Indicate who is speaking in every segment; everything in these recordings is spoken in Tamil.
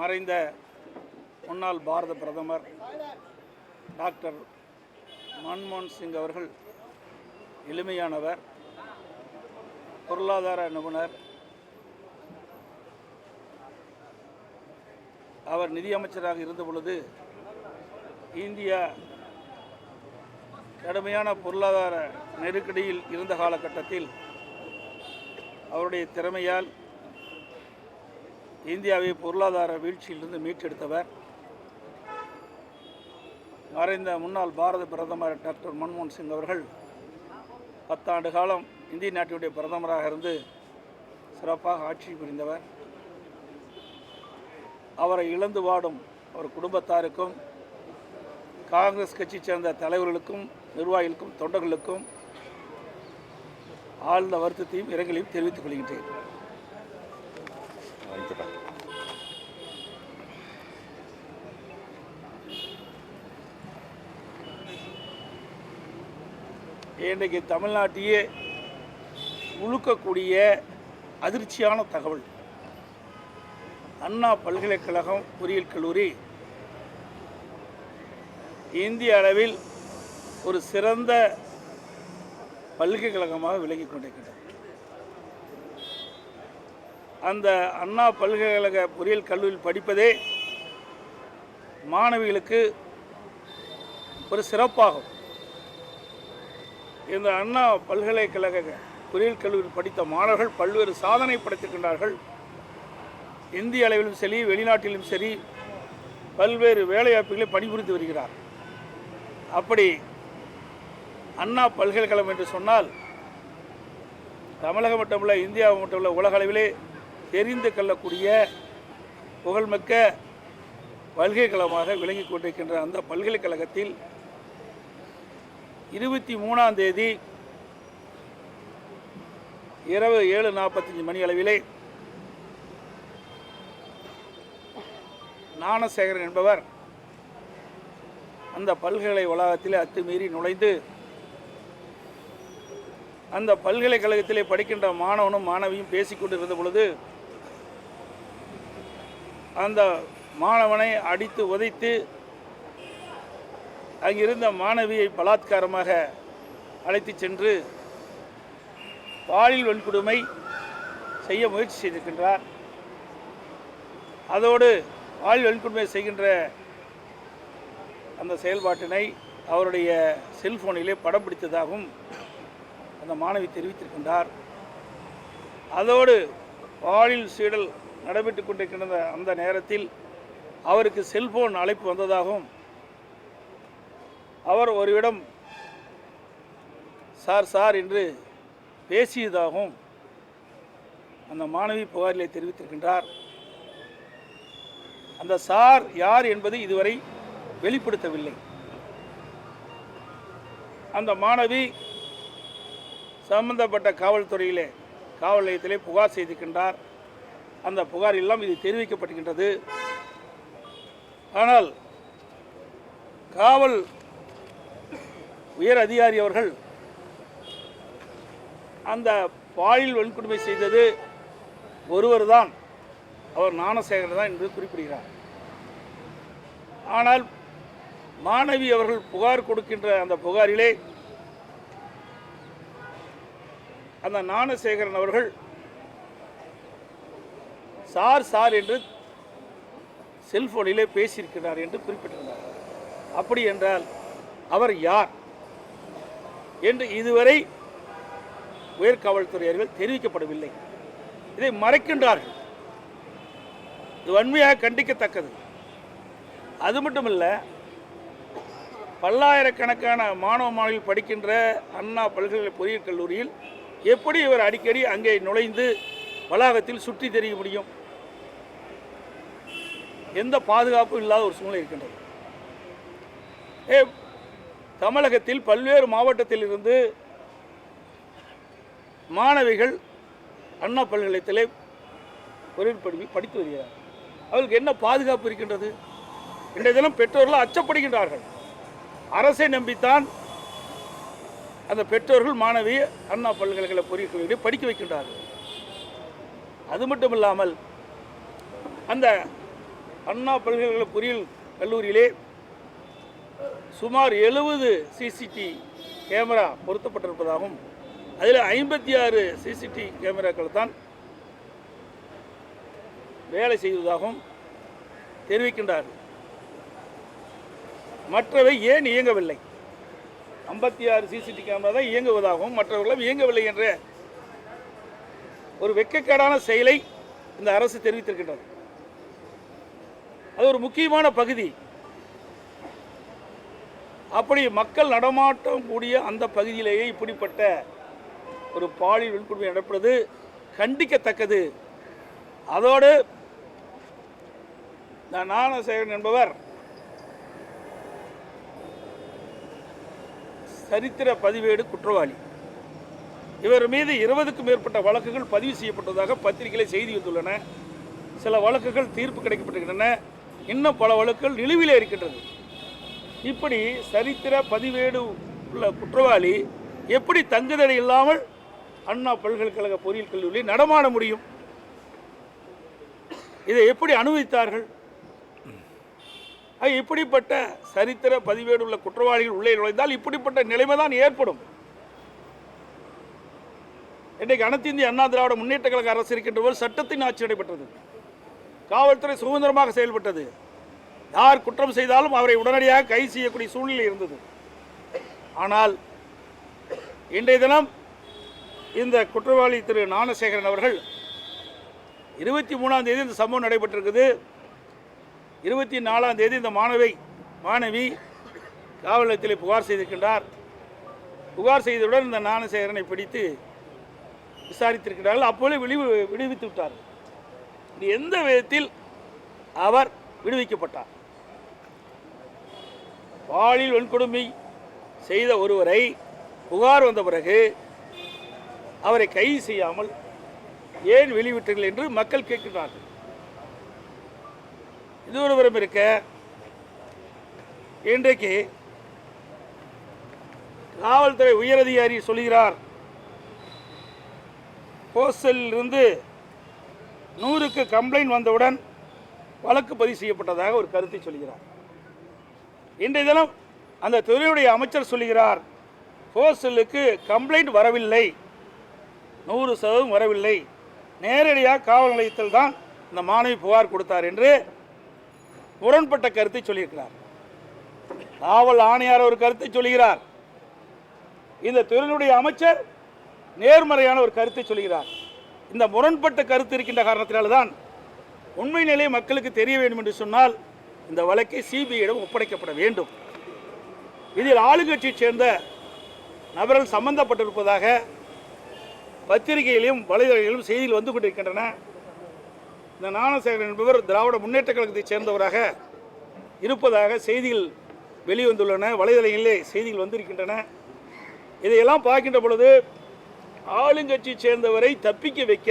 Speaker 1: மறைந்த முன்னாள் பாரத பிரதமர் டாக்டர் மன்மோகன் சிங் அவர்கள் எளிமையானவர் பொருளாதார நிபுணர். அவர் நிதியமைச்சராக இருந்த பொழுது இந்தியா கடுமையான பொருளாதார நெருக்கடியில் இருந்த காலகட்டத்தில் அவருடைய திறமையால் இந்தியாவை பொருளாதார வீழ்ச்சியிலிருந்து மீட்டெடுத்தவர் மறைந்த முன்னாள் பாரத பிரதமர் டாக்டர் மன்மோகன் சிங் அவர்கள் பத்தாண்டு காலம் இந்திய நாட்டினுடைய பிரதமராக இருந்து சிறப்பாக ஆட்சி புரிந்தவர். அவரை இழந்து வாடும் அவர் குடும்பத்தாருக்கும் காங்கிரஸ் கட்சி சேர்ந்த தலைவர்களுக்கும் நிர்வாகிகளுக்கும் தொண்டர்களுக்கும் ஆழ்ந்த வருத்தத்தையும் இரங்கலையும் தெரிவித்துக் கொள்கின்றேன். இன்றைக்கு தமிழ்நாட்டையே உழுக்கக்கூடிய அதிர்ச்சியான தகவல். அண்ணா பல்கலைக்கழகம் பொறியியல் கல்லூரி இந்திய அளவில் ஒரு சிறந்த பல்கலைக்கழகமாக விலகி கொண்டிருக்கின்றது அந்த அண்ணா பல்கலைக்கழக பொறியியல் கல்லூரியில் படிப்பதே மாணவிகளுக்கு ஒரு சிறப்பாகும். இந்த அண்ணா பல்கலைக்கழக பொறியியல் கல்லூரியில் படித்த மாணவர்கள் பல்வேறு சாதனை படைத்திருக்கின்றார்கள். இந்திய அளவிலும் சரி வெளிநாட்டிலும் சரி பல்வேறு வேலைவாய்ப்புகளை பணிபுரிந்து வருகிறார். அப்படி அண்ணா பல்கலைக்கழகம் என்று சொன்னால் தமிழகம் மட்டுமல்ல இந்தியா மட்டுமல்ல உலக அளவிலே தெரிந்து கொள்ளக்கூடிய புகழ்மிக்க பல்கலைக்கழகமாக விளங்கிக் கொண்டிருக்கின்ற அந்த பல்கலைக்கழகத்தில் இருபத்தி மூணாம் தேதி இரவு ஏழு நாற்பத்தஞ்சு மணி அளவிலே ஞானசேகரன் என்பவர் அந்த பல்கலை வளாகத்திலே அத்துமீறி நுழைந்து அந்த பல்கலைக்கழகத்திலே படிக்கின்ற மாணவனும் மாணவியும் பேசிக்கொண்டிருந்த பொழுது அந்த மாணவனை அடித்து உதைத்து அங்கிருந்த மாணவியை பலாத்காரமாக அழைத்துச் சென்று பாலியல் வன்கொடுமை செய்ய முயற்சி செய்திருக்கின்றார். அதோடு பாலியல் வன்கொடுமை செய்கின்ற அந்த செயல்பாட்டினை அவருடைய செல்போனிலே படம் பிடித்ததாகவும் அந்த மாணவி தெரிவித்திருக்கின்றார். அதோடு பாலியல் சீடல் நடைபெற்று கொண்டிருக்கின்ற அந்த நேரத்தில் அவருக்கு செல்போன் அழைப்பு வந்ததாகவும் அவர் ஒருவிடம் சார் சார் என்று பேசியதாகவும் அந்த மாணவி புகாரிலே தெரிவித்திருக்கின்றார். அந்த சார் யார் என்பது இதுவரை வெளிப்படுத்தவில்லை. அந்த மாணவி சம்பந்தப்பட்ட காவல்துறையிலே காவல் நிலையத்திலே புகார் செய்திருக்கின்றார். அந்த புகார் எல்லாம் இது தெரிவிக்கப்படுகின்றது ஆனால் காவல் உயர் அதிகாரி அவர்கள் அந்த பாலியல் வன்கொடுமை செய்தது ஒருவர் தான் அவர் ஞானசேகரன் தான் என்று குறிப்பிடுகிறார். ஆனால் மாணவி அவர்கள் புகார் கொடுக்கின்ற அந்த புகாரிலே அந்த ஞானசேகரன் அவர்கள் சார் சார் என்று செல்போனிலே பேசியிருக்கிறார் என்று குறிப்பிட்டிருந்தார். அப்படி என்றால் அவர் யார்? என்று இதுவரை உயர்காவல்துறையர்கள் தெரிவிக்கப்படவில்லை. இதை மறைக்கின்றார்கள். இது வன்மையாக கண்டிக்கத்தக்கது. அது மட்டுமல்ல பல்லாயிரக்கணக்கான மாணவ மாணவிகள் படிக்கின்ற அண்ணா பல்கலை பொறியியல் கல்லூரியில் எப்படி இவர் அடிக்கடி அங்கே நுழைந்து வளாகத்தில் சுற்றி தெரிய முடியும்? எந்த பாதுகாப்பும் இல்லாத ஒரு சூழ்நிலை இருக்கின்றது. ஏ தமிழகத்தில் பல்வேறு மாவட்டத்தில் இருந்து மாணவிகள் அண்ணா பல்கலைக்கழகத்திலே பொறியியல் படிப்பு படித்து வருகிறார் அவர்களுக்கு என்ன பாதுகாப்பு இருக்கின்றது? இன்றைய தினம் பெற்றோர்கள் அச்சப்படுகின்றார்கள். அரசை நம்பித்தான் அந்த பெற்றோர்கள் மாணவி அண்ணா பல்கலைக்கழக பொறியியல் கல்லூரியை படிக்க வைக்கின்றார்கள். அது மட்டும் இல்லாமல் அந்த அண்ணா பல்கலைக்கழக பொறியியல் கல்லூரியிலே சுமார் எழுபது சிசிடி கேமரா பொருத்தப்பட்டிருப்பதாகவும் அதில் ஐம்பத்தி ஆறு சிசிடி கேமராக்கள் தான் வேலை செய்வதாகவும் தெரிவிக்கின்றார்கள். மற்றவை ஏன் இயங்கவில்லை? ஐம்பத்தி ஆறு சிசிடி கேமரா தான் இயங்குவதாகவும் மற்றவர்களும் இயங்கவில்லை என்ற ஒரு வெட்கக்கேடான செயலை இந்த அரசு தெரிவித்திருக்கின்றது. அது ஒரு முக்கியமான பகுதி. அப்படி மக்கள் நடமாட்டம் கூடிய அந்த பகுதியிலேயே இப்படிப்பட்ட ஒரு பாலியல் வன்கொடுமை நடப்பது கண்டிக்கத்தக்கது. அதோடு ஞானசேகரன் என்பவர் சரித்திர பதிவேடு குற்றவாளி. இவர் மீது இருபதுக்கும் மேற்பட்ட வழக்குகள் பதிவு செய்யப்பட்டதாக பத்திரிகையில செய்தி வந்துள்ளன. சில வழக்குகள் தீர்ப்பு கிடைக்கப்பட்டிருக்கின்றன. இன்னும் பல வழக்குகள் நிலுவிலே இருக்கின்றது. இப்படி சரித்திர பதிவேடு உள்ள குற்றவாளி எப்படி தங்குதடை இல்லாமல் அண்ணா பல்கலைக்கழக பொறியியல் கல்லூரியில் நடமாட முடியும்? இதை எப்படி அனுமதித்தார்கள்? இப்படிப்பட்ட சரித்திர பதிவேடு உள்ள குற்றவாளிகள் உள்ளே நுழைந்தால் இப்படிப்பட்ட நிலைமை தான் ஏற்படும். இன்றைக்கு அனைத்து இந்திய அண்ணா திராவிட முன்னேற்ற கழக அரசு இருக்கின்ற போது சட்டத்தின் ஆட்சி நடைபெற்றது. காவல்துறை சுதந்திரமாக செயல்பட்டது. யார் குற்றம் செய்தாலும் அவரை உடனடியாக கை செய்யக்கூடிய சூழ்நிலை இருந்தது. ஆனால் இன்றைய தினம் இந்த குற்றவாளி திரு ஞானசேகரன் அவர்கள் இருபத்தி மூணாம் தேதி இந்த சம்பவம் நடைபெற்றிருக்குது. இருபத்தி நாலாம் தேதி இந்த மாணவி மாணவி காவல் நிலையத்தில் புகார் செய்திருக்கின்றார். புகார் செய்தவுடன் இந்த ஞானசேகரனை பிடித்து விசாரித்திருக்கிறார்கள். அப்போதே விடுவி விடுவித்து விட்டார் இது எந்த விதத்தில் அவர் விடுவிக்கப்பட்டார்? பாலியல் வன்கொடுமை செய்த ஒருவரை புகார் வந்த பிறகு அவரை கைது செய்யாமல் ஏன் வெளிவிட்டீர்கள் என்று மக்கள் கேட்கிறார்கள் இது ஒரு புறம் இருக்க இன்றைக்கு காவல்துறை உயரதிகாரி சொல்கிறார் ஹோஸ்டலில் இருந்து நூறுக்கு கம்ப்ளைண்ட் வந்தவுடன் வழக்கு பதிவு செய்யப்பட்டதாக ஒரு கருத்தை சொல்கிறார். இன்றைய தினம் அந்த துறையுடைய அமைச்சர் சொல்கிறார் ஹோஸ்டலுக்கு கம்ப்ளைண்ட் வரவில்லை. நூறு சதவீதம் வரவில்லை. நேரடியாக காவல் நிலையத்தில் தான் இந்த மாணவி புகார் கொடுத்தார் என்று முரண்பட்ட கருத்தை சொல்லியிருக்கிறார். காவல் ஆணையார் ஒரு கருத்தை சொல்கிறார் இந்த துறையினுடைய அமைச்சர் நேர்மறையான ஒரு கருத்தை சொல்கிறார் இந்த முரண்பட்ட கருத்து இருக்கின்ற காரணத்தினால்தான் உண்மை நிலை மக்களுக்கு தெரிய வேண்டும் என்று சொன்னால் இந்த வழக்கை சிபிஐயிடம் ஒப்படைக்கப்பட வேண்டும். இதில் ஆளுங்கட்சியைச் சேர்ந்த நபர்கள் சம்பந்தப்பட்டிருப்பதாக பத்திரிகையிலும் வலைதளங்களிலும் செய்திகள் வந்து கொண்டிருக்கின்றன. இந்த ஞானசேகரன் என்பவர் திராவிட முன்னேற்ற கழகத்தைச் சேர்ந்தவராக இருப்பதாக செய்திகள் வெளிவந்துள்ளன. வலைதளங்களிலே செய்திகள் வந்திருக்கின்றன. இதையெல்லாம் பார்க்கின்ற பொழுது ஆளுங்கட்சி சேர்ந்தவரை தப்பிக்க வைக்க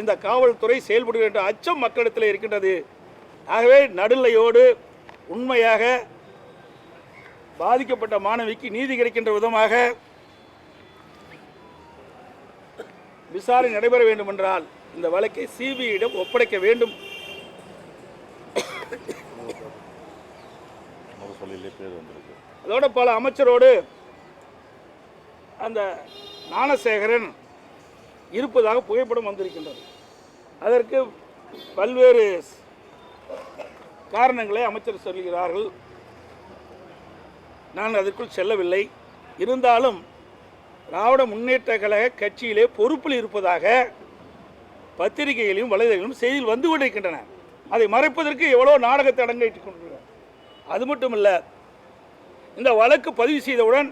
Speaker 1: இந்த காவல்துறை செயல்படுகிற என்ற அச்சம் மக்களிடத்தில் இருக்கின்றது. ஆகவே நடுநிலையோடு உண்மையாக பாதிக்கப்பட்ட மாணவிக்கு நீதி கிடைக்கின்ற விதமாக விசாரணை நடைபெற வேண்டும் என்றால் இந்த வழக்கை சிபிஐயிடம் ஒப்படைக்க வேண்டும்.
Speaker 2: அதோடு
Speaker 1: அதோட பல அமைச்சரோடு அந்த ஞானசேகரன் இருப்பதாக புகைப்படம் வந்திருக்கின்றது. அதற்கு பல்வேறு காரணங்களை அமைச்சர் சொல்கிறார்கள். நான் அதற்குள் செல்லவில்லை. இருந்தாலும் திராவிட முன்னேற்ற கழக கட்சியிலே பொறுப்பில் இருப்பதாக பத்திரிகைகளிலும் வலைதளங்களிலும் செய்தியில் வந்து கொண்டிருக்கின்றன. அதை மறைப்பதற்கு எவ்வளோ நாடகத்தை அடங்கிட்டுக் கொண்டிருக்கிறார். அது மட்டும் இல்லை இந்த வழக்கு பதிவு செய்தவுடன்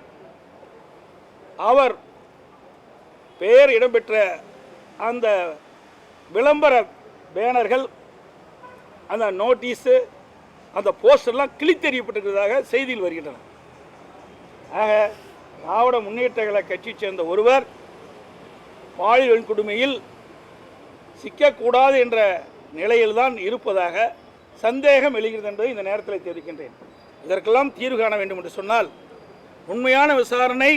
Speaker 1: அவர் பெயர் இடம்பெற்ற அந்த விளம்பர பேனர்கள் அந்த நோட்டீஸு அந்த போஸ்டர்லாம் கிழித்தெறியப்பட்டிருக்கிறதாக செய்தியில் வருகின்றன. ஆக திராவிட முன்னேற்ற கழக கட்சியைச் சேர்ந்த ஒருவர் பாலியல் வன்கொடுமையில் சிக்கக்கூடாது என்ற நிலையில்தான் இருப்பதாக சந்தேகம் எழுகிறது என்பதை இந்த நேரத்தில் தெரிவிக்கின்றேன். இதற்கெல்லாம் தீர்வு காண வேண்டும் என்று சொன்னால் உண்மையான விசாரணை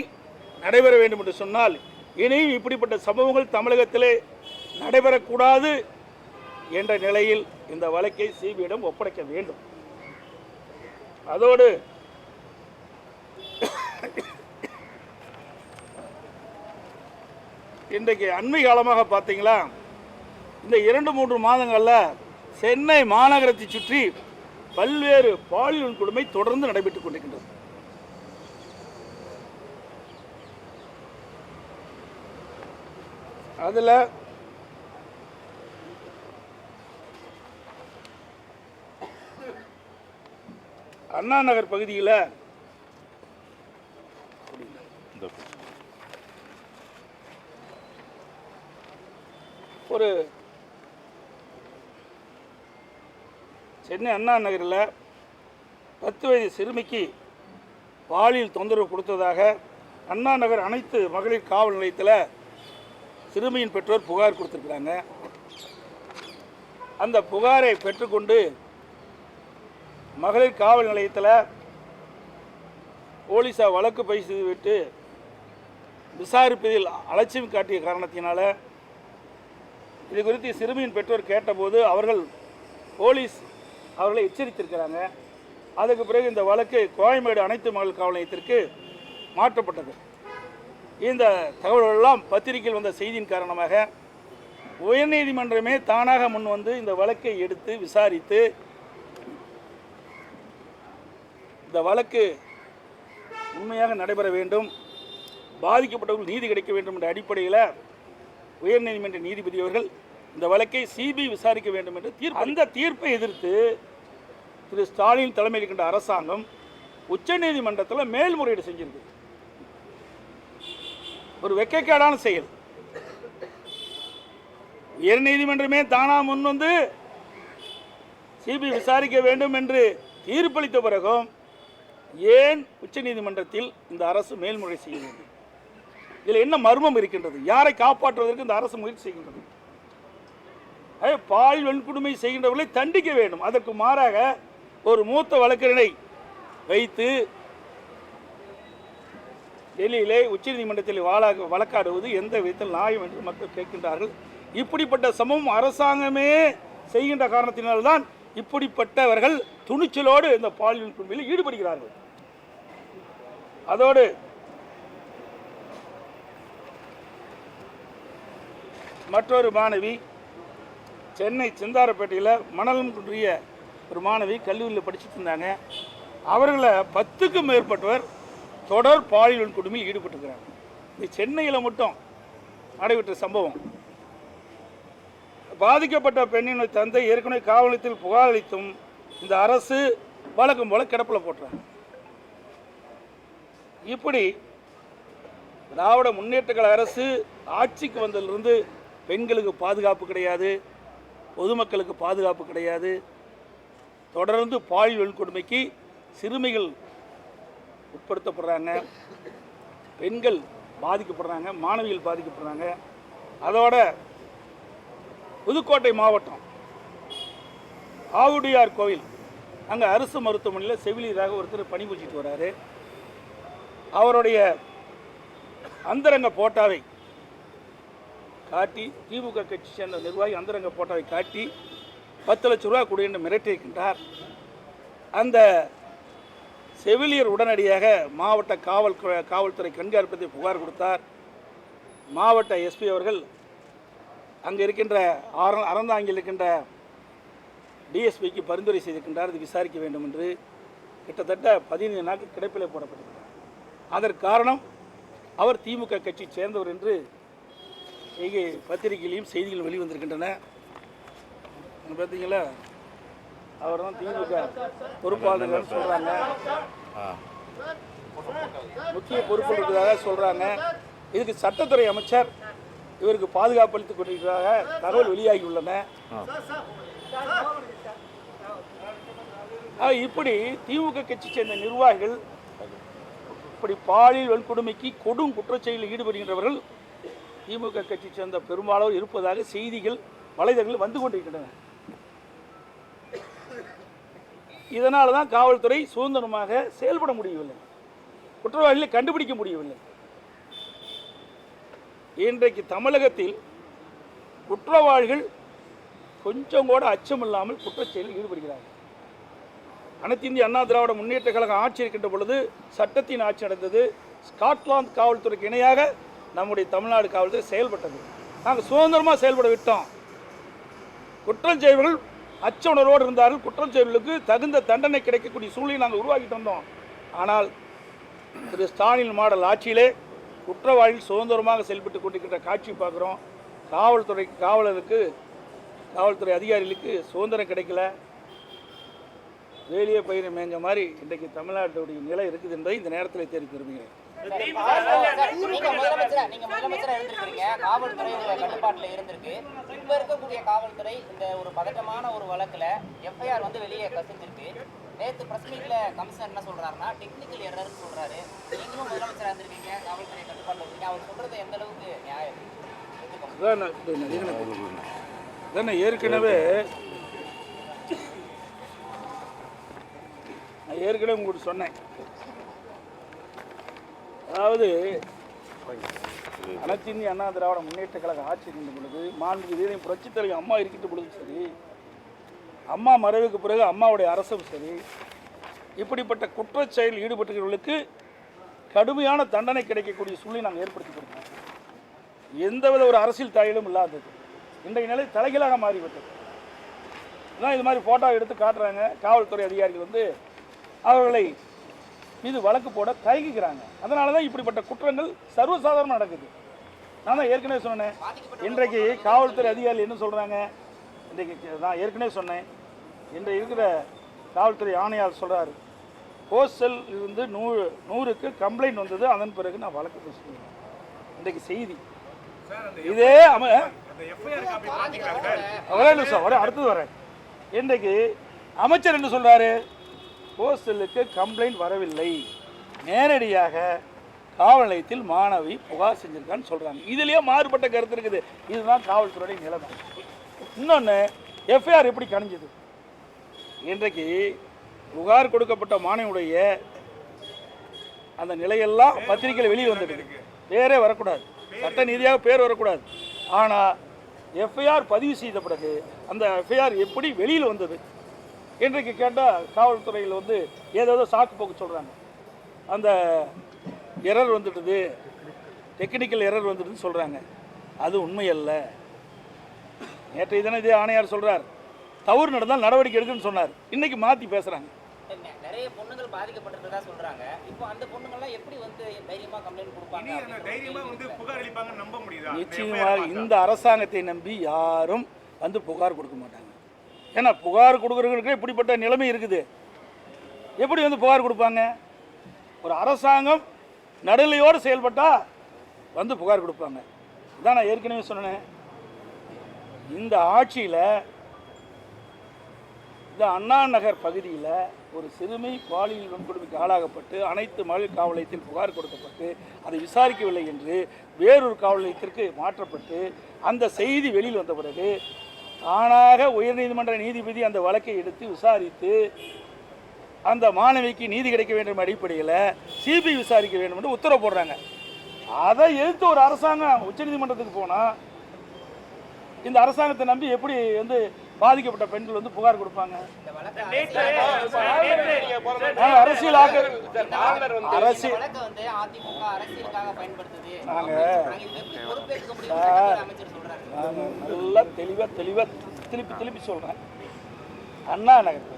Speaker 1: நடைபெற வேண்டும் என்று சொன்னால் இனியும் இப்படிப்பட்ட சம்பவங்கள் தமிழகத்திலே நடைபெறக்கூடாது என்ற நிலையில் இந்த வழக்கை சிபியிடம் ஒப்படைக்க வேண்டும். அதோடு இன்றைக்கு அண்மை காலமாக பார்த்தீங்களா? இந்த இரண்டு மூன்று மாதங்களில் சென்னை மாநகரத்தை சுற்றி பல்வேறு பாலியல் கொடுமை தொடர்ந்து நடைபெற்றுக் கொண்டிருக்கின்றது. அதில் அண்ணா நகர் பகுதியில் ஒரு சென்னை அண்ணா நகரில் பத்து வயது சிறுமிக்கு பாலியல் தொந்தரவு கொடுத்ததாக அண்ணா நகர் அனைத்து மகளிர் காவல் நிலையத்தில் சிறுமியின் பெற்றோர் புகார் கொடுத்துருக்குறாங்க. அந்த புகாரை பெற்றுக்கொண்டு மகளிர் காவல் நிலையத்தில் போலீஸார் வழக்கு பதிவு செய்துவிட்டு விசாரிப்பதில் அலட்சியம் காட்டிய காரணத்தினால இது குறித்து சிறுமியின் பெற்றோர் கேட்டபோது அவர்கள் போலீஸ் அவர்களை எச்சரித்திருக்கிறாங்க. அதுக்கு பிறகு இந்த வழக்கு கோயம்பேடு அனைத்து மகளிர் காவல் நிலையத்திற்கு மாற்றப்பட்டது. இந்த தகவல்களெல்லாம் பத்திரிகையில் வந்த செய்தியின் காரணமாக உயர்நீதிமன்றமே தானாக முன் வந்து இந்த வழக்கை எடுத்து விசாரித்து இந்த வழக்கு உண்மையாக நடைபெற வேண்டும் பாதிக்கப்பட்டவர்கள் நீதி கிடைக்க வேண்டும் என்ற அடிப்படையில் உயர்நீதிமன்ற நீதிபதி அவர்கள் இந்த வழக்கை சிபிஐ விசாரிக்க வேண்டும் என்று தீர்ப்பு அந்த தீர்ப்பை எதிர்த்து திரு ஸ்டாலின் தலைமையில் இருக்கின்ற அரசாங்கம் உச்சநீதிமன்றத்தில் மேல்முறையீடு செஞ்சிருக்கு. ஒரு வெக்கைக்காடான செயல். உயர்நீதிமன்றமே தானா முன் வந்து சிபிஐ விசாரிக்க வேண்டும் என்று தீர்ப்பளித்த பிறகும் ஏன் உச்சநீதிமன்றத்தில் இந்த அரசு மேல்முறை செய்ய வேண்டும் இதில் என்ன மர்மம் இருக்கின்றது? யாரை காப்பாற்றுவதற்கு இந்த அரசு முயற்சி செய்கின்றது? அதே பால் வன்கொடுமை செய்கின்றவர்களை தண்டிக்க வேண்டும். அதற்கு மாறாக ஒரு மூத்த வழக்கறிஞரை வைத்து டெல்லியிலே உச்சநீதிமன்றத்தில் வாழாக வழக்காடுவது எந்த விதத்தில் நியாயம் என்று மக்கள் கேட்கின்றார்கள். இப்படிப்பட்ட சமூகம் அரசாங்கமே செய்கின்ற காரணத்தினால்தான் இப்படிப்பட்டவர்கள் துணிச்சலோடு இந்த பாலியல் குழுவில் ஈடுபடுகிறார்கள். அதோடு மற்றொரு மாணவி சென்னை சிந்தாரப்பேட்டையில் மணலம் குன்றிய ஒரு மாணவி கல்லூரியில் படிச்சுட்டு இருந்தாங்க. அவர்களை பத்துக்கும் மேற்பட்டவர் தொடர் பாலியல் கொடுமையில் ஈடுபட்டுருக்கிறாங்க. இது சென்னையில் மட்டும் நடைபெற்ற சம்பவம். பாதிக்கப்பட்ட பெண்ணின் தந்தை ஏற்கனவே காவல் நிலையத்தில் புகார் அளித்தும் இந்த அரசு வழக்கம் போல் கிடப்பில் போட்டுறாங்க. இப்படி திராவிட முன்னேற்ற கழக அரசு ஆட்சிக்கு வந்ததிலிருந்து பெண்களுக்கு பாதுகாப்பு கிடையாது பொதுமக்களுக்கு பாதுகாப்பு கிடையாது. தொடர்ந்து பாலியல் வன்கொடுமைக்கு சிறுமிகள் உட்படுத்தப்படுறாங்க பெண்கள் பாதிக்கப்படுறாங்க மாணவிகள் பாதிக்கப்படுறாங்க. அதோட புதுக்கோட்டை மாவட்டம் ஆவுடியார் கோவில் அங்கே அரசு மருத்துவமனையில் செவிலியராக ஒருத்தர் பணிபுரிச்சிட்டு வராரு. அவருடைய அந்தரங்க போட்டாவை காட்டி திமுக கட்சி சேர்ந்த நிர்வாகி அந்தரங்க போட்டாவை காட்டி பத்து லட்ச ரூபா கொடு என்று மிரட்டியிருக்கின்றார். அந்த செவிலியர் உடனடியாக மாவட்ட காவல் காவல்துறை கண்காணிப்பதை புகார் கொடுத்தார். மாவட்ட எஸ்பி அவர்கள் அங்கே இருக்கின்ற அர அறந்தாங்கில் இருக்கின்ற டிஎஸ்பிக்கு பரிந்துரை செய்திருக்கின்றார். இது விசாரிக்க வேண்டும் என்று. கிட்டத்தட்ட பதினைந்து நாட்கள் கிடப்பிலே போடப்பட்டிருக்கிறார் அதற்கு காரணம் அவர் திமுக கட்சி சேர்ந்தவர் என்று இங்கே பத்திரிகையிலையும் செய்திகள் வெளிவந்திருக்கின்றன. பார்த்தீங்களா அவர் தான் திமுக பொறுப்பாளர் சொல்கிறாங்க முக்கிய பொறுப்பு இருக்கிறதாக சொல்கிறாங்க இதுக்கு சட்டத்துறை அமைச்சர் இவருக்கு பாதுகாப்பு அளித்துக் கொண்டிருக்கிறதாக தகவல் வெளியாகி உள்ளன இப்படி திமுக கட்சி சேர்ந்த நிர்வாகிகள் அப்படி பாலியல் வன்கொடுமைக்கு கொடும் குற்றச்செயலில் ஈடுபடுகின்றவர்கள் திமுக கட்சி சேர்ந்த பெரும்பாலோர் இருப்பதாக செய்திகள் வலைதளங்களில் வந்து கொண்டிருக்கின்றன. இதனால தான் காவல்துறை சுதந்திரமாக செயல்பட முடியவில்லை. குற்றவாளிகளை கண்டுபிடிக்க முடியவில்லை. இன்றைக்கு தமிழகத்தில் குற்றவாளிகள் கொஞ்சம் கூட அச்சமில்லாமல் குற்றச்செயலில் ஈடுபடுகிறார்கள். அனைத்து இந்திய அண்ணா திராவிட முன்னேற்ற கழகம் ஆட்சி இருக்கின்ற பொழுது சட்டத்தின் ஆட்சி நடந்தது. ஸ்காட்லாந்து காவல்துறைக்கு இணையாக நம்முடைய தமிழ்நாடு காவல்துறை செயல்பட்டது. நாங்கள் சுதந்திரமாக செயல்பட விட்டோம். குற்றம் செய்வர்கள் அச்ச உணர்வோடு இருந்தார்கள். குற்றம் செய்வர்களுக்கு தகுந்த தண்டனை கிடைக்கக்கூடிய சூழ்நிலை நாங்கள் உருவாக்கிட்டு வந்தோம். ஆனால் திரு ஸ்டாலின் மாடல் ஆட்சியிலே குற்றவாளிகள் சுதந்திரமாக செயல்பட்டு கொண்டிருக்கின்ற காட்சி பார்க்குறோம். காவல்துறை காவலருக்கு காவல்துறை அதிகாரிகளுக்கு சுதந்திரம் கிடைக்கல. வேலியே பயிரை மேய்ஞ்ச மாதிரி இன்றைக்கு தமிழ்நாட்டுடைய நிலை இருக்குது என்பதை இந்த நேரத்தில் தெரிவித்து விரும்புகிறேன்
Speaker 2: கட்டுப்பாட்டுல இருந்திருக்கு. இப்ப இருக்கக்கூடிய காவல்துறை இந்த ஒரு பதட்டமான ஒரு வழக்குல எஃப்ஐஆர் வந்து வெளியே கசிஞ்சிருக்கு நேத்து பிரஸ் மீட்ல கமிஷனர் என்ன சொல்றாருன்னா டெக்னிக்கல் எரர்னு சொல்றாரு. நீங்களும் முதலமைச்சரா இருந்திருக்கீங்க காவல்துறை கட்டுப்பாட்டுல இருக்கீங்க அவர் சொல்றது எந்த அளவுக்கு நியாயம்?
Speaker 1: ஏற்கனவே- அதான் நான் ஏற்கனவே உங்களுக்கு சொன்னேன். அதாவது அனைத்து இந்திய அண்ணா திராவிட முன்னேற்ற கழக ஆட்சி இருந்த பொழுது மாண்பு வீரன் புரட்சித் தலைவர் அம்மா இருக்கின்ற பொழுதும் சரி அம்மா மறைவுக்கு பிறகு அம்மாவுடைய அரசும் சரி இப்படிப்பட்ட குற்றச் செயல் ஈடுபட்டவர்களுக்கு கடுமையான தண்டனை கிடைக்கக்கூடிய சூழ்நிலை நாங்கள் ஏற்படுத்தி கொடுத்தோம். எந்தவித ஒரு அரசியல் தலையிலும் இல்லாதது. இன்றைய நிலை தலைகீழாக மாறிவிட்டது. அதான் இது மாதிரி ஃபோட்டோ எடுத்து காட்டுறாங்க. காவல்துறை அதிகாரிகள் வந்து அவர்களை மீது வழக்கு போட தயங்குகிறாங்க. அதனால தான் இப்படிப்பட்ட குற்றங்கள் சர்வசாதாரணமாக நடக்குது. நான் தான் ஏற்கனவே சொன்னேன் இன்றைக்கு காவல்துறை அதிகாரி என்ன சொல்கிறாங்க இன்றைக்கு நான் ஏற்கனவே சொன்னேன். இன்றைக்கு இருக்கிற காவல்துறை ஆணையாளர் சொல்கிறாரு ஹோஸ்டல் இருந்து நூறு நூறுக்கு கம்ப்ளைண்ட் வந்தது அதன் பிறகு நான் வழக்கு பேசுகிறேன் இன்றைக்கு செய்தி. இதே அம ஒரே நிமிஷம் ஒரே அடுத்தது வரேன். இன்றைக்கு அமைச்சர் என்ன சொல்கிறாரு ஹோஸ்டலுக்கு கம்ப்ளைண்ட் வரவில்லை. நேரடியாக காவல் நிலையத்தில் மாணவி புகார் செஞ்சுருக்கான்னு சொல்கிறாங்க இதுலேயே மாறுபட்ட கருத்து இருக்குது. இதுதான் காவல்துறையுடைய நிலைமை. இன்னொன்று எஃப்ஐஆர் எப்படி கணிஞ்சது? இன்றைக்கு புகார் கொடுக்கப்பட்ட மாணவியுடைய அந்த நிலையெல்லாம் பத்திரிகையில் வெளியே வந்துட்டு பேரே வரக்கூடாது. சட்ட நீதியாக பேர் வரக்கூடாது. ஆனால் எஃப்ஐஆர் பதிவு செய்த பிறகு அந்த எஃப்ஐஆர் எப்படி வெளியில் வந்தது? இன்றைக்கு கேட்டால் காவல்துறையில் வந்து ஏதேதோ சாக்கு போக்கு சொல்கிறாங்க அந்த எரர் வந்துடுது டெக்னிக்கல் எரர் வந்துடுதுன்னு சொல்கிறாங்க அது உண்மையல்ல. நேற்றைய தினம் இதே ஆணையார் சொல்கிறார் தவறு நடந்தால் நடவடிக்கை எடுக்குன்னு சொன்னார். இன்னைக்கு மாற்றி பேசுகிறாங்க
Speaker 2: நிறைய பொண்ணுங்கள் பாதிக்கப்பட்டிருக்கிறதா சொல்றாங்க. இப்போ அந்த பொண்ணுங்கள்லாம் எப்படி வந்து தைரியமா கம்ப்ளைண்ட் கொடுப்பாங்க
Speaker 3: தைரியமா வந்து புகார் அளிப்பாங்கன்னு நம்ப முடியுதா?
Speaker 1: நிச்சயமாக இந்த அரசாங்கத்தை நம்பி யாரும் வந்து புகார் கொடுக்க மாட்டாங்க. ஏன்னா புகார் கொடுக்குறவங்களுக்கு இப்படிப்பட்ட நிலைமை இருக்குது. எப்படி வந்து புகார் கொடுப்பாங்க? ஒரு அரசாங்கம் நடுநிலையோடு செயல்பட்டால் வந்து புகார் கொடுப்பாங்க. இதான் நான் ஏற்கனவே சொன்னேன். இந்த ஆட்சியில் இந்த அண்ணா நகர் பகுதியில் ஒரு சிறுமி பாலியல் வன்கொடுமைக்கு ஆளாகப்பட்டு அனைத்து மகளிர் காவல் நிலையத்தில் புகார் கொடுக்கப்பட்டு அதை விசாரிக்கவில்லை என்று வேறொரு காவல் நிலையத்திற்கு மாற்றப்பட்டு அந்த செய்தி வெளியில் வந்த பிறகு தானாக உயர்நீதிமன்ற நீதிபதி அந்த வழக்கை எடுத்து விசாரித்து அந்த மாணவிக்கு நீதி கிடைக்க வேண்டும் அடிப்படையில் சிபிஐ விசாரிக்க வேண்டும் என்று உத்தரவு போடுறாங்க. அதை எதிர்த்து ஒரு அரசாங்கம் உச்சநீதிமன்றத்துக்கு போனால் இந்த அரசாங்கத்தை நம்பி எப்படி வந்து பாதிக்கப்பட்ட பெண்கள் வந்து புகார் கொடுப்பாங்க. அரசியல் அரசியல் நல்லா தெளிவாக தெளிவாக திருப்பி திருப்பி சொல்கிறேன் அண்ணா நகர்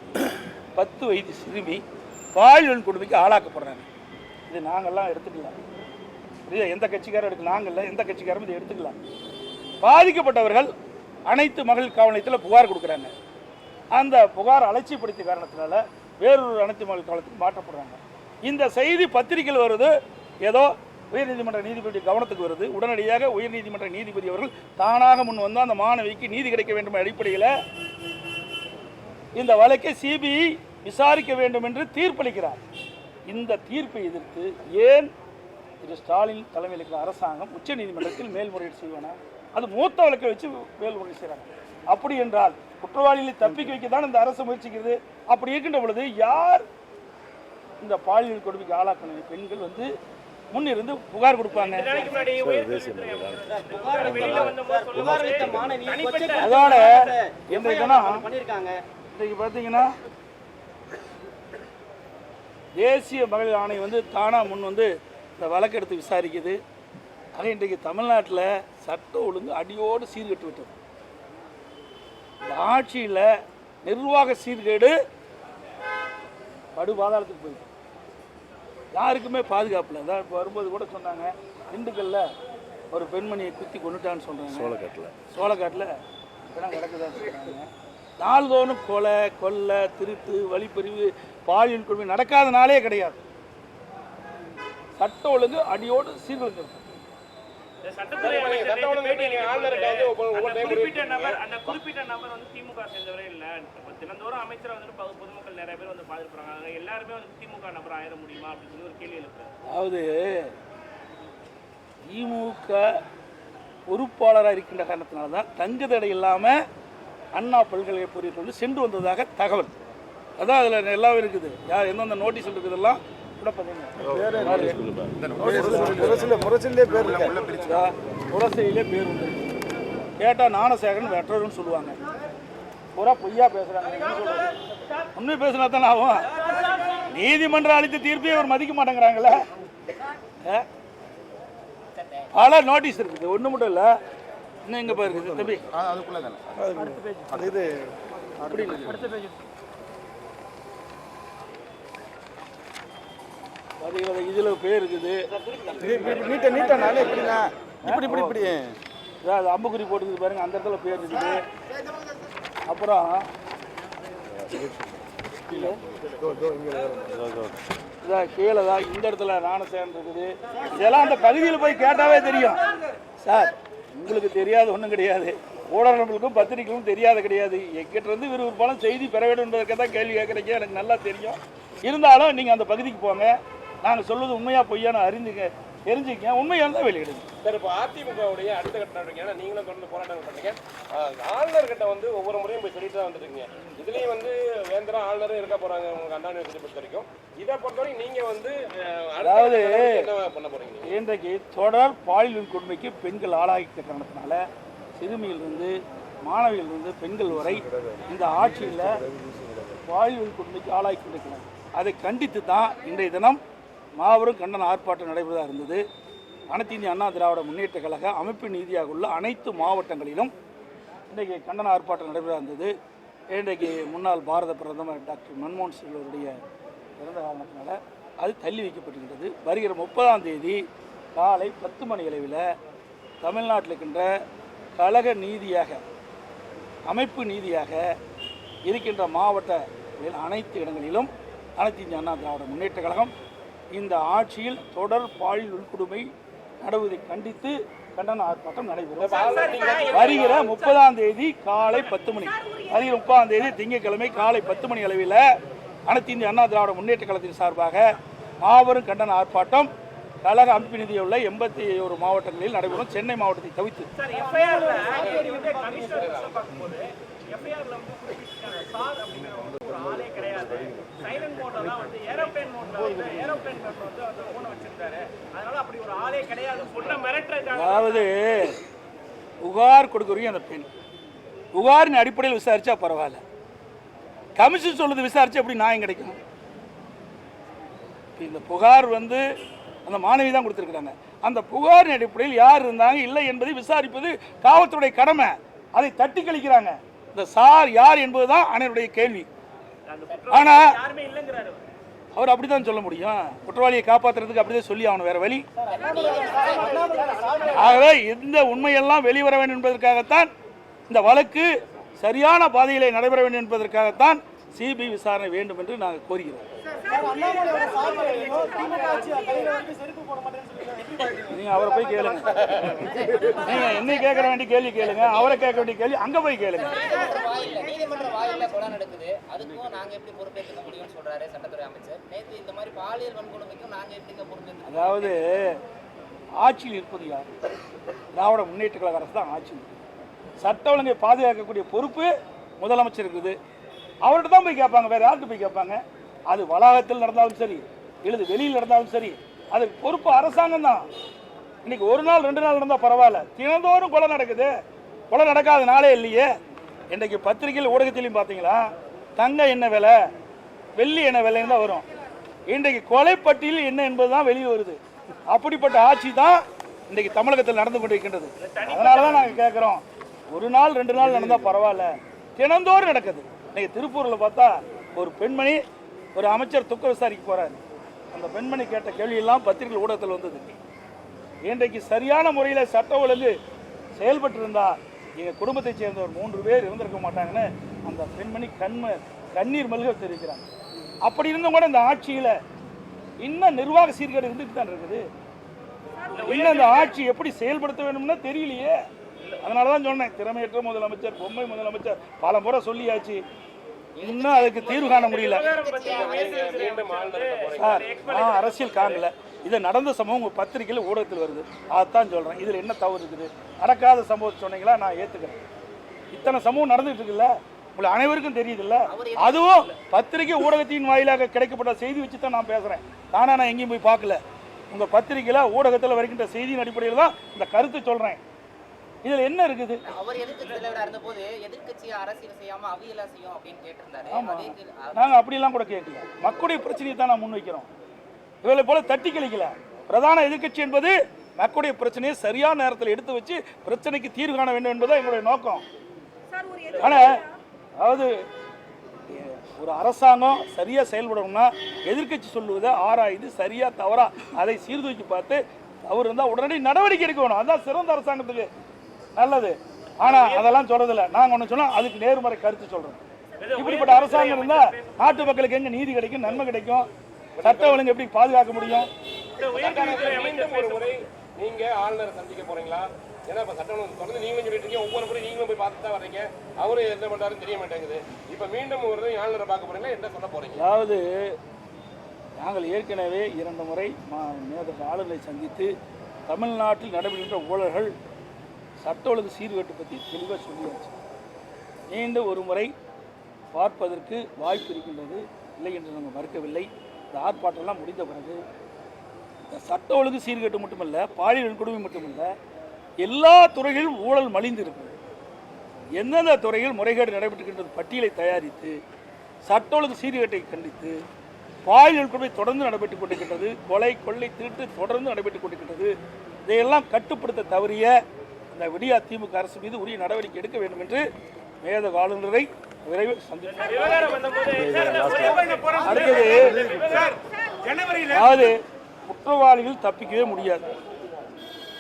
Speaker 1: பத்து வயது சிறுமி பாலியல் கொடுமைக்கு ஆளாக்கப்படுறாங்க. இது நாங்கள்லாம் எடுத்துக்கலாம் புரியுதா? எந்த கட்சிக்காரும் எடுக்க நாங்கள்ல எந்த கட்சிக்காரும் இதை எடுத்துக்கலாம் பாதிக்கப்பட்டவர்கள் அனைத்து மகளிர் காவல் நிலையத்தில் புகார் கொடுக்குறாங்க. அந்த புகார் அலட்சியப்படுத்திய காரணத்தினால வேறொரு அனைத்து மகளிர் காவலத்துக்கு மாற்றப்படுறாங்க. இந்த செய்தி பத்திரிகையில் வருது. ஏதோ உயர்நீதிமன்ற நீதிபதி கவனத்துக்கு வருது. உடனடியாக உயர்நீதிமன்ற நீதிபதி அவர்கள் தானாக முன் வந்து அந்த மாணவிக்கு நீதி கிடைக்க வேண்டும் அடிப்படையில் இந்த வழக்கை சிபிஐ விசாரிக்க வேண்டும் என்று தீர்ப்பளிக்கிறார். இந்த தீர்ப்பை எதிர்த்து ஏன் திரு ஸ்டாலின் தலைமையில் இருக்கிற அரசாங்கம் உச்சநீதிமன்றத்தில் மேல்முறையீடு செய்வன? அது மூத்த வழக்கை வச்சு மேல்முறையீடு செய்கிறாங்க அப்படி என்றால் குற்றவாளிகளை தப்பிக்க வைக்க தான் இந்த அரசு முயற்சிக்கிறது. அப்படி இருக்கின்ற பொழுது யார் இந்த பாலியல் கொடுமைக்கு ஆளாக்கின பெண்கள் வந்து முன்னிருந்து புகார் கொடுப்பாங்க. அதோட இன்றைக்கு பார்த்தீங்கன்னா தேசிய மகளிர் ஆணையம் வந்து தானாக முன் வந்து இந்த வழக்கெடுத்து விசாரிக்குது. ஆக இன்றைக்கு தமிழ்நாட்டில் சட்ட ஒழுங்கு அடியோடு சீர்கெட்டு விட்டது. இந்த ஆட்சியில் நிர்வாக சீர்கேடு படுபாதாளத்துக்கு போயிடுது யாருக்குமே பாதுகாப்பு இல்லை. அதான் இப்போ வரும்போது கூட சொன்னாங்க திண்டுக்கல்ல ஒரு பெண்மணியை குத்தி கொண்டுட்டான்னு சொல்கிறாங்க
Speaker 4: சோளக்காட்டில்.
Speaker 1: சோளக்காட்டில் இப்போதான் கிடக்குதான்னு சொல்கிறாங்க நாள்தோறும் கொலை கொள்ளை திருட்டு வழிப்பறிவு பாலியல் கொடுமை நடக்காத நாளே கிடையாது. சட்ட ஒழுங்கு அடியோடு சீர்குலைஞ்சிருக்கு
Speaker 3: சட்டத்துறை அமைச்சர் நேத்து பேட்டியில அந்த குறிப்பிட்ட நபர் அந்த குறிப்பிட்ட நபர் வந்து திமுக சேர்ந்தவரே இல்ல. தினந்தோறும் அமைச்சரை பொது- பொதுமக்கள் நிறைய பேர் வந்து அவங்க எல்லாருமே வந்து திமுக நபர் ஆயிட முடியுமா அப்படின்னு சொல்லி ஒரு கேள்வி எழுப்புறாரு.
Speaker 1: அதாவது திமுக பொறுப்பாளராக இருக்கின்ற காரணத்தினால தான் தங்கு தடை இல்லாமல் அண்ணா பல்கலைக்கழக பொறியியல் வந்து சென்று வந்ததாக தகவல். அதான் அதில் எல்லாம் இருக்குது. யார் எந்தெந்த நோட்டீஸ் இருக்குதெல்லாம் கூட பார்த்தீங்கன்னா முரசையிலே பேர் உண்டு. கேட்டால் ஞானசேகரன் வெற்றர்னு சொல்லுவாங்க. பூரா பொய்யா பேசுகிறாங்க உண்மை பேசினா தானே ஆகும். நீதிமன்றம் அளித்த தீர்ப்பையும் அவர் மதிக்க மாட்டேங்கிறாங்களே? பல நோட்டீஸ் இருக்குது. ஒன்று மட்டும் இல்லை. இன்னும் எங்கே போயிருக்குது தம்பி.
Speaker 4: அதுக்குள்ளே தானே
Speaker 1: அது இது. அப்படி இல்லை. பார்த்தீங்களா இதில் பேர் இருக்குது.
Speaker 4: நீட்ட நீட்ட நானே எப்படிங்க இப்படி இப்படி இப்படி.
Speaker 1: அதாவது அம்புக்குறி போட்டுக்குது பாருங்க அந்த இடத்துல பேர் இருக்குது. அப்புறம் இதான் கீழே தான் இந்த இடத்துல நாணசேன் இருக்குது இதெல்லாம் அந்த பகுதியில் போய் கேட்டாவே தெரியும். சார் உங்களுக்கு தெரியாது ஒன்றும் கிடையாது. ஊடகங்களுக்கும் பத்திரிகைகளும் தெரியாத கிடையாது. எங்கிட்ட இருந்து விறுவிறுப்பாலும் செய்தி பெற வேண்டும் என்பதற்கு தான் கேள்வி கேட்குறீங்க. எனக்கு நல்லா தெரியும். இருந்தாலும் நீங்கள் அந்த பகுதிக்கு போங்க. நாங்கள் சொல்வது உண்மையா பொய்யான்னு அறிந்துங்க தெரிஞ்சுக்கங்க. உண்மையாக இருந்தால் வெளியிடுங்க.
Speaker 5: சார் இப்போ அதிமுகவுடைய அடுத்த கட்ட நடவடிக்கை நீங்களும் தொடர்ந்து போராட்டங்கள் பண்ணீங்க ஆஹ் ஆளுநர் கிட்ட வந்து ஒவ்வொரு முறையும் போய் சொல்லிட்டு தான் வந்துருக்கீங்க இதுலயும் வந்து வேந்தரா ஆளுநரும் இருக்க போறாங்க உங்களுக்கு அண்ணா யூனிவர்சிட்டி பொறுத்த வரைக்கும். இதை பொறுத்தவரைக்கும் நீங்க வந்து ஆஹ் அடுத்த
Speaker 1: அதாவது-
Speaker 5: என்ன பண்ண போறீங்க? நீங்க?
Speaker 1: இன்றைக்கு தொடர் பாலியல் கொடுமைக்கு பெண்கள் ஆளாகிட்ட காரணத்தினால சிறுமியிலிருந்து மாணவியிலிருந்து பெண்கள் வரை இந்த ஆட்சியில் பாலியல் கொடுமைக்கு ஆளாகி கொண்டிருக்கிறாங்க. அதை கண்டித்து தான் இன்றைய தினம் மாபெரும் கண்டன ஆர்ப்பாட்டம் நடைபெறதாக இருந்தது. அனைத்து இந்திய அண்ணா திராவிட முன்னேற்ற கழக அமைப்பு நீதியாக உள்ள அனைத்து மாவட்டங்களிலும் இன்றைக்கு கண்டன ஆர்ப்பாட்டம் நடைபெறதாக இருந்தது. இன்றைக்கு முன்னாள் பாரத பிரதமர் டாக்டர் மன்மோகன் சிங் அவருடைய பிறந்த காரணத்தினால அது தள்ளி வைக்கப்பட்டிருக்கிறது. வருகிற முப்பதாம் தேதி காலை பத்து மணி அளவில் தமிழ்நாட்டில் இருக்கின்ற கழக நீதியாக அமைப்பு நீதியாக இருக்கின்ற மாவட்ட அனைத்து இடங்களிலும் அனைத்து இந்திய அண்ணா திராவிட முன்னேற்ற கழகம் இந்த ஆட்சியில் தொடர் பாலியல் உள்கொடுமை நடவதை கண்டித்து கண்டன ஆர்ப்பாட்டம் நடைபெறும். வருகிற முப்பதாம் தேதி காலை பத்து மணி. வருகிற முப்பதாம் தேதி திங்கட்கிழமை காலை பத்து மணி அளவில் அனைத்து இந்திய அண்ணா திராவிட முன்னேற்ற கழகத்தின் சார்பாக மாபெரும் கண்டன ஆர்ப்பாட்டம் கழக அமைப்பு நிதியில் உள்ள எண்பத்தி ஒரு மாவட்டங்களில் நடைபெறும். சென்னை மாவட்டத்தை தவிர்த்து
Speaker 3: சார் ஒரு ஆளே கிடையாது. சைலண்ட் மோட்ல தான் வந்து ஏரோப்ளேன் மோட்ல வந்து ஏரோப்ளேன் மோட்ல வந்து அந்த போன வச்சிருந்தாரு. அதனால அப்படி ஒரு ஆளே கிடையாது. சொன்ன மிரட்டுறதுக்காக
Speaker 1: அதாவது புகார் கொடுக்குறீங்க அந்த பெண். புகாரின் அடிப்படையில் விசாரிச்சா பரவாயில்ல. கமிஷன் சொல்லுது விசாரிச்சு எப்படி நியாயம் கிடைக்கும்? இந்த புகார் வந்து அந்த மாணவி தான் கொடுத்துருக்குறாங்க. அந்த புகாரின் அடிப்படையில் யார் இருந்தாங்க இல்லை என்பதை விசாரிப்பது காவல்துறை கடமை. அதை தட்டி கழிக்கிறாங்க. இந்த சார் யார் என்பது தான் அனைவருடைய கேள்வி. ஆனா
Speaker 3: அவர்.
Speaker 1: அப்படிதான் சொல்ல முடியும். குற்றவாளியை காப்பாத்துறதுக்கு அப்படிதான் சொல்லி ஆகணும் வேற வழி. ஆகவே இந்த உண்மையெல்லாம் வெளிவர வேண்டும் என்பதற்காகத்தான் இந்த வழக்கு சரியான பாதையிலே நடைபெற வேண்டும் என்பதற்காகத்தான் சிபிஐ விசாரணை வேண்டும் என்று நாங்கள் கோருகிறோம். நீங்க அவரை போய் கேளுங்க. நீங்க என்னை கேட்கற வேண்டிய கேள்வி கேளுங்க. அவரை கேட்க வேண்டிய கேள்வி அங்க போய் கேளுங்க. அதாவது ஆட்சியில் இருப்பது யார்? திராவிட முன்னேற்ற கழக அரசு தான் ஆட்சி சட்ட ஒழுங்கை பாதுகாக்கக்கூடிய பொறுப்பு முதலமைச்சர் இருக்குது அவர்கிட்ட தான் போய் கேட்பாங்க வேறு யார்கிட்ட போய் கேட்பாங்க? அது வளாகத்தில் நடந்தாலும் சரி இல்லது வெளியில் நடந்தாலும் சரி அது பொறுப்பு அரசாங்கம் தான். இன்னைக்கு ஒரு நாள் ரெண்டு நாள் நடந்தால் பரவாயில்ல. தினந்தோறும் கொலை நடக்குது. கொலை நடக்காத நாளே இல்லையே. இன்றைக்கு பத்திரிகையில் ஊடகத்திலையும் பார்த்தீங்களா? தங்க என்ன விலை வெள்ளி என்ன விலைன்னு தான் வரும். இன்றைக்கு கொலைப்பட்டியல் என்ன என்பது தான் வெளியே வருது. அப்படிப்பட்ட ஆட்சி தான் இன்றைக்கு தமிழகத்தில் நடந்து கொண்டிருக்கின்றது. அதனால தான் நாங்கள் கேட்குறோம். ஒரு நாள் ரெண்டு நாள் நடந்தால் பரவாயில்ல. தினந்தோறும் நடக்குது. இன்னைக்கு திருப்பூரில் பார்த்தா ஒரு பெண்மணி ஒரு அமைச்சர் துக்க விசாரிக்க போகிறாரு அந்த பெண்மணி கேட்ட கேள்வியெல்லாம் பத்திரிகை ஊடகத்தில் வந்தது. இன்றைக்கு சரியான முறையில் சட்ட ஒழுங்கு செயல்பட்டு இருந்தா எங்கள் குடும்பத்தைச் சேர்ந்த ஒரு மூன்று பேர் இருந்திருக்க மாட்டாங்கன்னு அந்த பெண்மணி கண்ம கண்ணீர் மல்க தெரிவிக்கிறாங்க. அப்படி இருந்தும் கூட இந்த ஆட்சியில் இன்னும் நிர்வாக சீர்கேடு இருந்துட்டு தான் இருக்குது. இன்னும் இந்த ஆட்சி எப்படி செயல்படுத்த வேணும்னு தெரியலையே. அதனால தான் சொன்னேன் திறமையற்ற முதலமைச்சர் பொம்மை முதலமைச்சர் பல முறை சொல்லியாச்சு. இன்னும் அதுக்கு தீர்வு காண முடியல. சார் நான் அரசியல் காணல. இது நடந்த சம்பவம் உங்கள் பத்திரிகையில் ஊடகத்தில் வருது. அதான் சொல்கிறேன் இதில் என்ன தவறு இருக்குது? நடக்காத சம்பவத்தை சொன்னீங்களா? நான் ஏற்றுக்கிறேன் இத்தனை சம்பவம் நடந்துகிட்டு இருக்குல்ல? உங்களை அனைவருக்கும் தெரியுதுல்ல? அதுவும் பத்திரிகை ஊடகத்தின் வாயிலாக கிடைக்கப்பட்ட செய்தி வச்சு தான் நான் பேசுகிறேன் ஆனால் நான் எங்கேயும் போய் பார்க்கல. உங்கள் பத்திரிகையில் ஊடகத்தில் வருகின்ற செய்தியின் அடிப்படையில் தான் இந்த கருத்து சொல்கிறேன் இதில் என்ன இருக்குது?
Speaker 2: அவர் எதிர்க்கட்சி தலைவரா இருந்தபோது எதிர்க்கட்சி அரசியல் செய்யாம அவியலா செய்யும் அப்படின்னு கேட்டிருந்தாரு. கேள்வி-
Speaker 1: நாங்கள் அப்படிலாம் கூட கேட்கல. மக்களுடைய பிரச்சனையை தான் நான் முன்வைக்கிறோம் இவளை போல தட்டி கழிக்கல. பிரதான எதிர்க்கட்சி என்பது மக்களுடைய பிரச்சனையை சரியான நேரத்தில் எடுத்து வச்சு பிரச்சனைக்கு தீர்வு காண வேண்டும் என்பதுதான் எங்களுடைய நோக்கம். ஆனால் அதாவது ஒரு அரசாங்கம் சரியாக செயல்படணும்னா எதிர்க்கட்சி சொல்லுவதை ஆராய்ந்து சரியா தவறா அதை சீர்தூக்கி பார்த்து அவர் இருந்தால் உடனடி நடவடிக்கை எடுக்கணும் அதுதான் சிறந்த அரசாங்கத்துக்கு நல்லது. ஆனால் அதெல்லாம் சொல்றதில்ல. நாங்கள் ஒன்று சொன்னால் அதுக்கு நேர்மறை கருத்து சொல்கிறோம் இப்படிப்பட்ட அரசாங்கம் இருந்தால் நாட்டு மக்களுக்கு எங்கே நீதி கிடைக்கும் நன்மை கிடைக்கும்? சட்ட ஒழுங்கு எப்படி பாதுகாக்க முடியும்?
Speaker 5: நீங்க ஆளுநரை சந்திக்க போறீங்களா? ஏன்னா இப்ப சட்டம் தொடர்ந்து நீங்களும் சொல்லிட்டு இருக்கீங்க. ஒவ்வொரு முறை நீங்களும் போய் பார்த்து தான் வர்றீங்க. அவரு என்ன பண்றாருன்னு தெரிய மாட்டேங்குது. இப்ப மீண்டும் ஒரு ஆளுநரை பார்க்க போறீங்களா? என்ன சொல்ல போறீங்க?
Speaker 1: அதாவது நாங்கள் ஏற்கனவே இரண்டு முறை ஆளுநரை சந்தித்து தமிழ்நாட்டில் நடைபெறுகின்ற ஊழல்கள் சட்ட ஒழுங்கு சீர்கேட்டு பற்றி தெளிவாக சொல்லியாச்சு. நீண்ட ஒரு முறை பார்ப்பதற்கு வாய்ப்பு இருக்கின்றது. இல்லை என்று நாங்கள் மறுக்கவில்லை. இந்த ஆர்ப்பாட்டம்லாம் முடிந்த பிறகு இந்த சட்ட ஒழுங்கு சீர்கேட்டு மட்டுமல்ல பாலியல் கொடுமை மட்டுமல்ல எல்லா துறைகளிலும் ஊழல் மலிந்து இருக்கிறது எந்தெந்த துறையில் முறைகேடு நடைபெற்றுகின்றது பட்டியலை தயாரித்து சட்ட ஒழுங்கு சீர்கேட்டை கண்டித்து பாலியல் கொடுமை தொடர்ந்து நடைபெற்றுக் கொண்டிருக்கின்றது கொலை கொள்ளை திருட்டு தொடர்ந்து நடைபெற்றுக் கொண்டிருக்கின்றது இதையெல்லாம் கட்டுப்படுத்த தவறிய இந்த விடியா திமுக அரசு மீது உரிய நடவடிக்கை எடுக்க வேண்டும் என்று மேத ஆளுநரை விரைவில் சந்திப்போம். அடுத்தது அதாவது குற்றவாளிகள் தப்பிக்கவே முடியாது.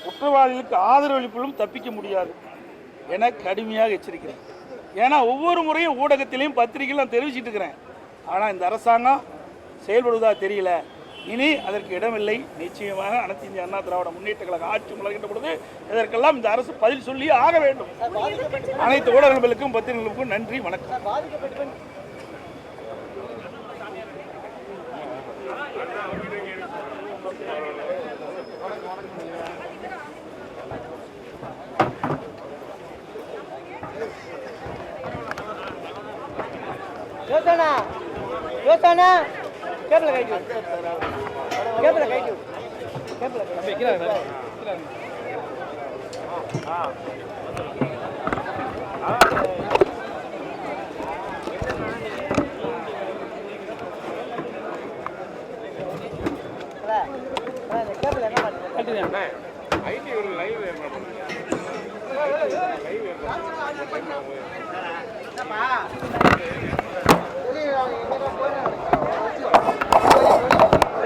Speaker 1: குற்றவாளிகளுக்கு ஆதரவளிப்பிலும் தப்பிக்க முடியாது என கடுமையாக எச்சரிக்கிறேன். ஏன்னா ஒவ்வொரு முறையும் ஊடகத்திலையும் பத்திரிகையில் நான் தெரிவிச்சிட்டு இருக்கிறேன். ஆனால் இந்த அரசாங்கம் செயல்படுவதா தெரியல. இனி அதற்கு இடமில்லை. நிச்சயமாக அனைத்து இந்திய அண்ணா திராவிட முன்னேற்ற கழக ஆட்சி மலர்கின்ற பொழுது இதற்கெல்லாம் இந்த அரசு பதில் சொல்லி ஆக வேண்டும். அனைத்து ஊடகங்களுக்கும் பத்திரிகைகளுக்கும் நன்றி வணக்கம்.
Speaker 6: Yojana Yojana. கேபிள kite cable kite கேபிள cable என்ன பண்ணுறது
Speaker 5: ஐடி ஒரு live live